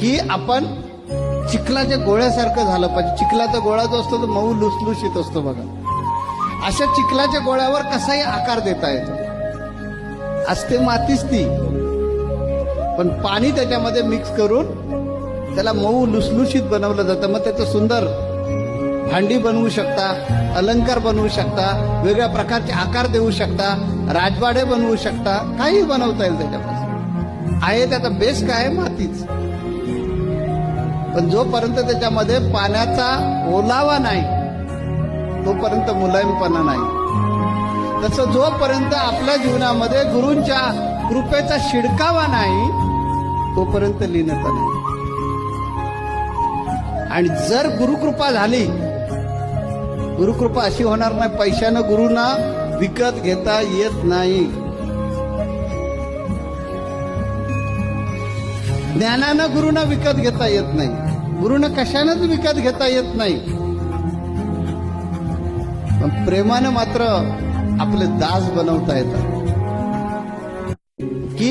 की आपण चिखलाच्या गोळ्यासारखं झालं पाहिजे. चिखलाचा गोळा जो असतो तो मऊ लुसलुशीत असतो बघा. अशा चिखलाच्या गोळ्यावर कसाही आकार देता येतो. असते मातीच ती. पण पाणी त्याच्यामध्ये मिक्स करून त्याला मऊ लुसलुशीत बनवलं जातं. मग त्याचं सुंदर भांडी बनवू शकता अलंकार बनवू शकता वेगळ्या प्रकारचे आकार देऊ शकता राजवाडे बनवू शकता काही बनवता येईल त्याच्यापासून. आहे त्याचा बेस काय? आहे? मातीच. पण जोपर्यंत त्याच्यामध्ये पाण्याचा ओलावा नाही तोपर्यंत मुलायमपणा नाही. तसं जोपर्यंत आपल्या जीवनामध्ये गुरूंच्या कृपेचा शिडकावा नाही तोपर्यंत लीनता नाही. आणि जर गुरुकृपा झाली गुरुकृपा अशी होणार नाही पैशानं गुरुना विकत घेता येत नाही. ज्ञानानं गुरुना विकत घेता येत नाही. गुरुनं कशानंच विकत घेता येत नाही. पण प्रेमानं मात्र आपले दास बनवता येतात.